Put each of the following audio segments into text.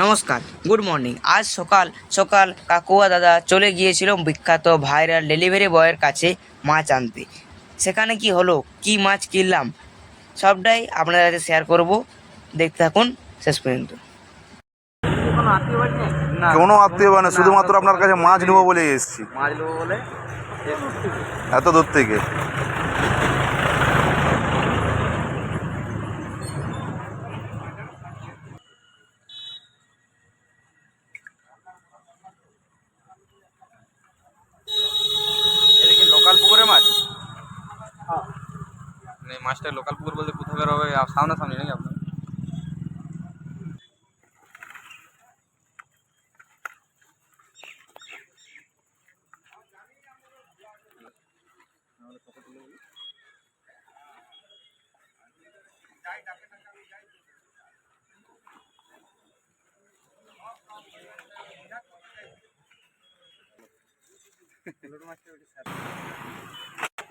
নমস্কার good morning. আজ সকাল সকাল কাকুয়া দাদা চলে গিয়েছিল বিখ্যাত ভাইরাল ডেলিভারি বয়ের কাছে মাছ আনতে। সেখানে কি হলো? কি মাছ কিনলাম? সবটাই আপনাদের কাছে শেয়ার করব। দেখতে থাকুন শেষ পর্যন্ত। কোনো আত্মীয় মানে শুধুমাত্র আপনার কাছে মাছ নেব বলে এসেছি। মাছ নেব বলে? এত দূর থেকে এটা কি লোকাল পুকুরে মাছ মানে মাছটা লোকাল পুকুর বলতে কোথায় বের হবে? সামনে সামনে নাকি আপনার?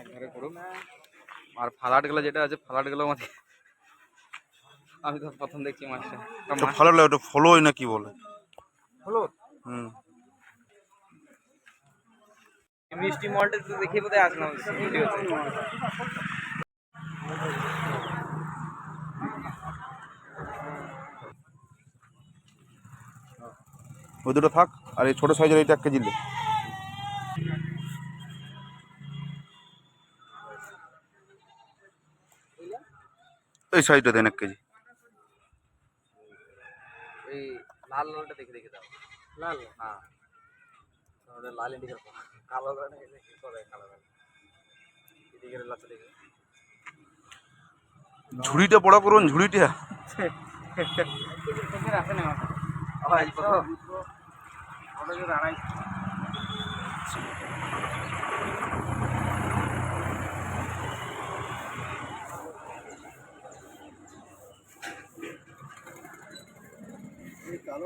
একবারে করুন। আর ফালাট গেলে যেটা আছে ফালাট গেলেও আমাদের আমি তো প্রথম দেখছি মাছটা। ভালো লাগে ওটা ফলোই না কি বলে? হলো? হুম। মিষ্টি মলটা তো দেখে বোধহয় আসলাম ওই দুটো থাক আর এই ছোটো সাইজের এইটা এক কেজি এই সাইজটা দেন এক কেজি। এই লাল লালটা দেখে দেখে দাও। লাল? হ্যাঁ। লাল এদিকে কালো করে করে কালো করে এদিকে লাচা দেখে। ঝুড়িটা বড় করুন ঝুড়িটা। যে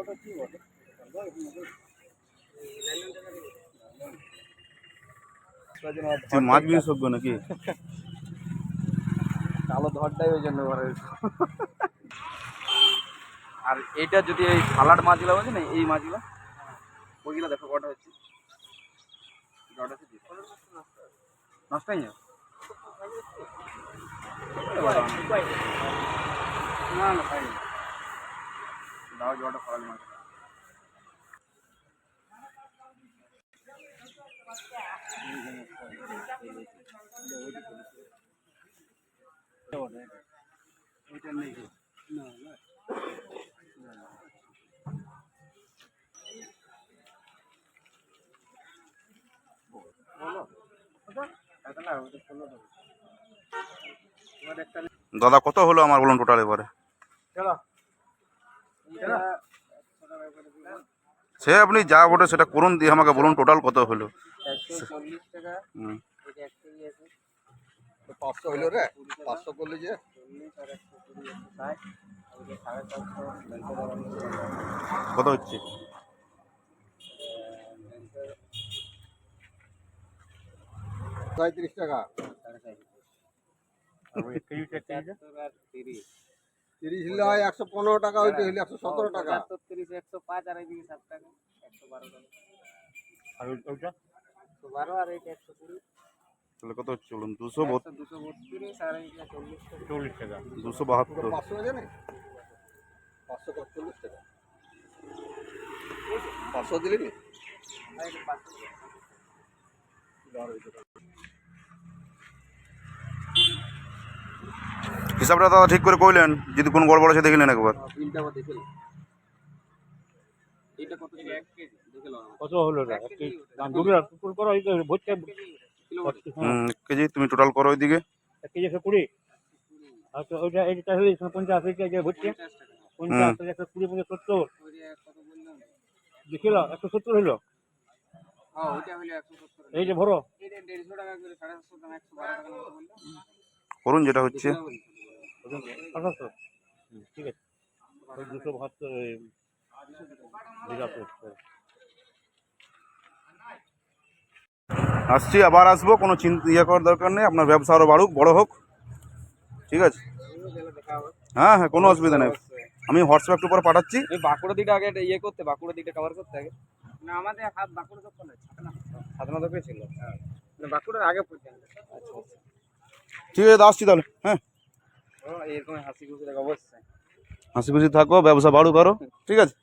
আড়াই তুই মাছ বিশেষজ্ঞ নাকি? কালো ধরটাই ওই জন্য আর এটা যদি এই সালাড মাছগুলো বলছে না এই মাছগুলো ওইগুলো দেখো কটা হচ্ছে। নষ্ট হয়ে যাবে না না তাই না। দাও জটা ফরাল মাছ দাদা কত হলো আমার বলুন টোটাল এবারে? সে আপনি যা বটে সেটা করুন দিয়ে আমাকে বলুন টোটাল কত হলো। পাঁচশো হইল রে? পাঁচশো করলে যে? কত হচ্ছে? পঁয়ত্রিশ টাকা। তিরিশ হলে হয় একশো পনেরো টাকা ওইটা হলে একশো সতেরো টাকা। তিরিশ একশো পাঁচ আর এইদিকে সাত টাকা একশো বারো টাকা। একশো বারো আর এইটা একশো কুড়ি। তাহলে কত হচ্ছে বলুন? দুশো বত্রিশ আর এইটা চল্লিশ টাকা। চল্লিশ টাকা। দুশো বাহাত্তর। পাঁচশো আছে না পাঁচশো চল্লিশ টাকা। পাঁচশো দিলি নি? আর এটা পাঁচশো হিসাবটা দাদা ঠিক করে কইলেন যদি কোন গড়বড় আছে দেখলেন একবার। কেজি। তুমি টোটাল করো ওইদিকে। এক কেজি একশো কুড়ি। আর তো ওইটা পঞ্চাশ ভর্তি পঞ্চাশ পঞ্চাশ একশো কুড়ি পঞ্চাশ সত্তর। একশো সত্তর হইল? এই যে ভরো। করুন যেটা হচ্ছে। আঠাশশো হুম, ঠিক আছে। ওই দুশো বাহাত্তর আসছি আবার আসব কোনো চিন্তা ইয়ে করার দরকার নেই আপনার ব্যবসা আরও বাড়ুক বড় হোক। ঠিক আছে? হ্যাঁ হ্যাঁ কোনো অসুবিধা নেই। আমি হোয়াটসঅ্যাপ একটু পরে পাঠাচ্ছি। এই বাঁকুড়া দিকটা আগে এটা ইয়ে করতে বাঁকুড়া দিকটা কভার করতে আগে। না আমাদের হাত বাঁকুড়া তো কোনে ছাতনা ছাতনা তো ছিল। হ্যাঁ মানে বাঁকুড়ার আগে পর্যন্ত আচ্ছা আচ্ছা। ঠিক আছে আসছি তাহলে। হ্যাঁ। হাসি খুশি থাকো ব্যবসা বাড়ু করো ঠিক আছে?